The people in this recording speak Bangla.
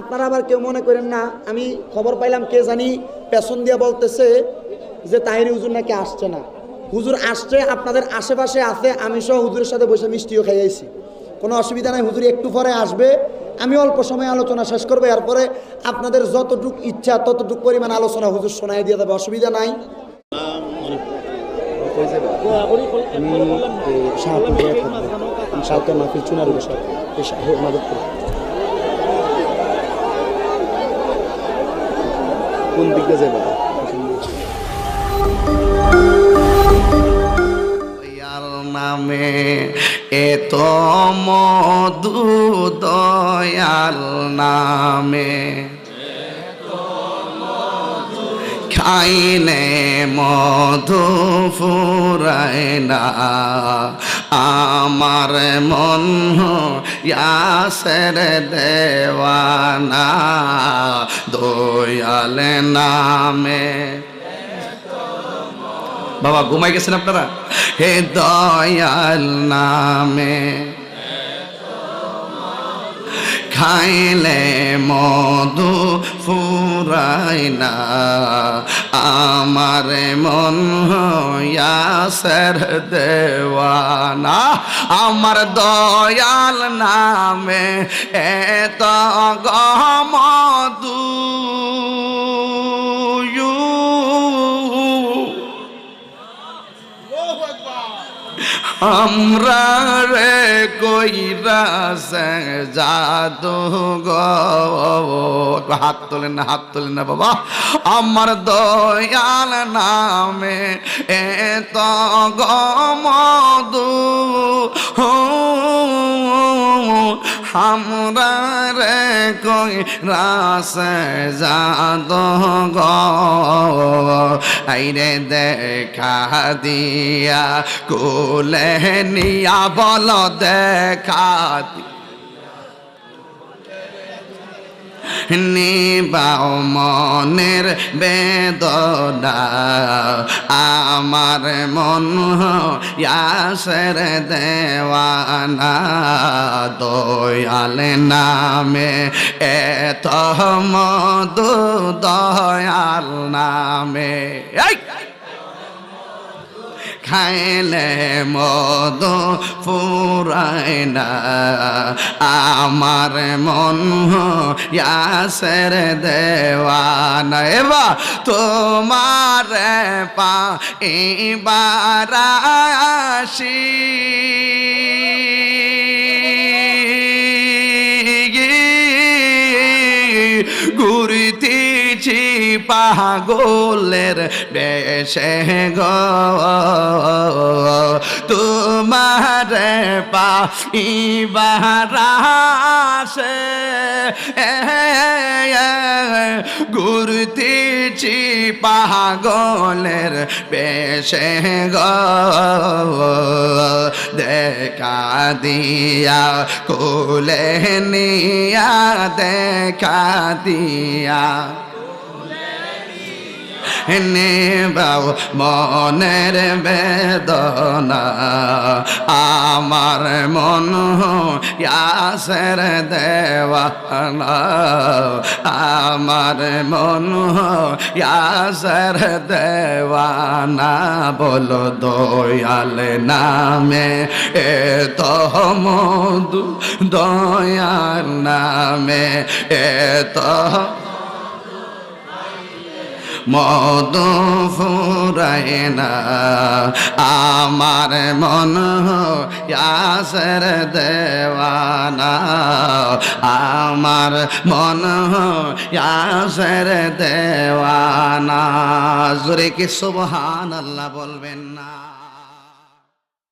আপনারা আবার কেউ মনে করেন না, আমি খবর পাইলাম কে জানি, পেছন দিয়ে বলতেছে যে তাহিরি হুজুর নাকি আসছে না। হুজুর আসছে, আপনাদের আশেপাশে আছে, আমি সহ হুজুরের সাথে বসে মিষ্টিও খাইয়েছি কোনো অসুবিধা নাই, হুজুর একটু পরে আসবে। আমি অল্প সময় আলোচনা শেষ করব, এরপরে আপনাদের যতটুক ইচ্ছা, ততটুক পরিমাণ আলোচনা হুজুর শোনাই দিয়ে দেবে, অসুবিধা নাই। কোন দিকটা যাবে? নামে এত মধু দয়াল নামে। খাইলে মধু ফুরায় না। আমার মন ইয়াসের দেওয়ানা, দয়াল নামে। বাবা ঘুমাই গেছেন আপনারা? হে দয়াল নামে। খাইলে মধু ফুরাই না। আমার মন হাসের দেওয়ানা। আমার দয়াল নামে এত গমদু আমরা রে কইরা জাদু গো হাত তোলেন না, হাত তোলেন না বাবা। আমার দয়াল নামে এত গমদু আমরা রে কই রাসে জাদু গো আইরে দেখা দিয়া কোলে নিয়া বল দেখা দি- নিবাও মনের বেদনা আমার মন ইয়াসের দেওয়ানা দয়াল নামে এত মধু দয়াল নামে এই! খাইলে মদ ফুরায় না। আমার মন ইয়াসের দেওয়ানা। এবা তোমার পা ইবারাশি ঘুরতেছি পাগলের বেশে গ। তোমার পা ইবারাসে ঘুরতেছি পাগলের বেশে গ। দেখা দিয়া, কোলে নিয়া, দেখা দিয়া। নেবাও মনের বেদনা। আমার মন ইয়াসের দেওয়ানা। আমার মন ইয়াসের দেওয়ানা। বলো দয়াল নামে, এ তো মধু দয়াল নামে, এ তো মধু ফুরায় না। আমার মন ইয়াসের দেওয়ানা। আমার মন ইয়াসের দেওয়ানা। জোরে কি সুবহান আল্লাহ বলবেন না?